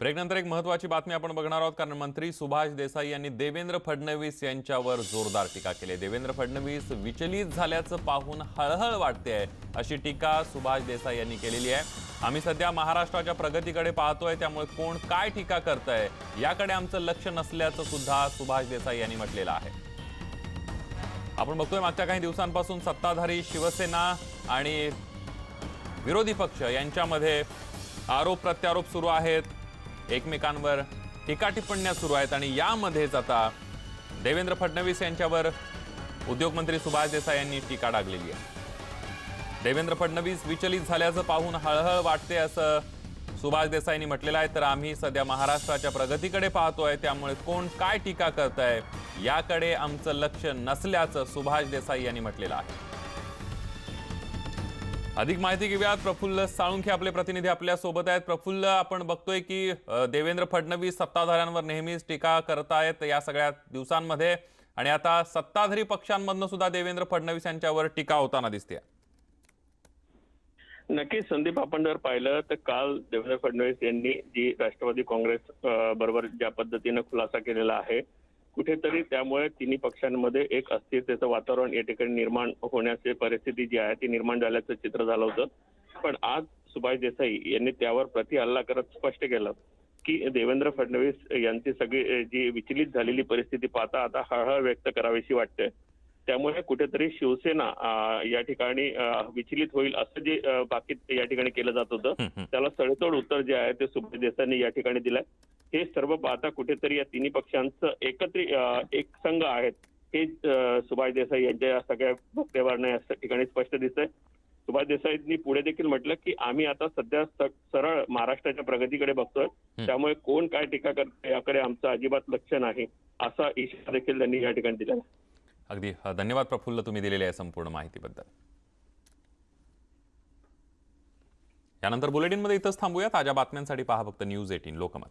ब्रेकनंतर एक महत्वाची बातमी आपण बघणार आहोत. कारण मंत्री सुभाष देसाई यांनी देवेंद्र फडणवीस यांच्यावर जोरदार टीका केली देवेंद्र फडणवीस विचलित झाल्याचं पाहून हळहळ वाटते आहे अशी टीका सुभाष देसाई यांनी केलेली आहे. आम्ही सध्या महाराष्ट्राच्या प्रगतीकडे पाहतोय त्यामुळे कोण काय टीका करतंय याकडे आमचं लक्ष नसल्याचं सुद्धा सुभाष देसाई यांनी म्हटलेलं आहे. आपण बघतोय मागच्या काही दिवसांपासून सत्ताधारी शिवसेना आणि विरोधी पक्ष यांच्यामध्ये आरोप प्रत्यारोप सुरू आहेत. एकमेकांवर टीका टिप्पण्या सुरू आहेत आणि यामध्येच आता देवेंद्र फडणवीस यांच्यावर उद्योगमंत्री सुभाष देसाई यांनी टीका डागलेली आहे. देवेंद्र फडणवीस विचलित झाल्याचं पाहून हळहळ वाटते असं सुभाष देसाईंनी म्हटलेलं आहे. तर आम्ही सध्या महाराष्ट्राच्या प्रगतीकडे पाहतोय. त्यामुळे कोण काय टीका करत आहे याकडे आमचं लक्ष नसल्याचं सुभाष देसाई यांनी म्हटलेलं आहे. अधिक माहिती घेऊयात. प्रफुल्ल साळुंखे आपले प्रतिनिधी आपल्यासोबत आहेत. प्रफुल्ल आपण बघतोय की देवेंद्र फडणवीस सत्ताधाऱ्यांवर नेहमीच टीका करत आहेत या सगळ्या दिवसांमध्ये आणि आता सत्ताधारी पक्षांमधनं सुद्धा देवेंद्र फडणवीस यांच्यावर टीका होताना दिसते नक्कीच संदीप आपण जर पाहिलं तर काल देवेंद्र फडणवीस यांनी जी राष्ट्रवादी काँग्रेस बरोबर ज्या पद्धतीनं खुलासा केलेला आहे कुठेतरी त्यामुळे तिन्ही पक्षांमध्ये एक अस्थिरतेचं वातावरण या ठिकाणी निर्माण होण्याची परिस्थिती जी आहे ती निर्माण झाल्याचं चित्र झालं होतं. पण आज सुभाष देसाई यांनी त्यावर प्रति हल्ला करत स्पष्ट केलं की देवेंद्र फडणवीस यांची सगळी जी विचलित झालेली परिस्थिती पाहता आता हळहळ व्यक्त करावीशी वाटते. त्यामुळे कुठेतरी शिवसेना या ठिकाणी विचलित होईल असं जे बाकी या ठिकाणी केलं जात होतं. त्याला सडेतोड उत्तर जे आहे ते सुभाष देसाईंनी या ठिकाणी दिलंय. हे सर्व पाहता कुठेतरी या तिन्ही पक्षांचं एकत्रित अ, एक संघ आहेत. हे सुभाष देसाई यांच्या या सगळ्या वक्तव्यावरनं या ठिकाणी स्पष्ट दिसतंय. सुभाष देसाईंनी पुढे देखील म्हटलं की आम्ही आता सध्या सरळ महाराष्ट्राच्या प्रगतीकडे बघतोय. त्यामुळे कोण काय टीका करतोय याकडे आमचं अजिबात लक्ष नाही असा इशारा देखील त्यांनी या ठिकाणी दिला अगदी धन्यवाद प्रफुल्ल तुम्ही दिलेल्या या संपूर्ण माहितीबद्दल. यानंतर बुलेटिनमध्ये इथंच थांबूया ताज्या बातम्यांसाठी पहा फक्त न्यूज एटीन लोकमत.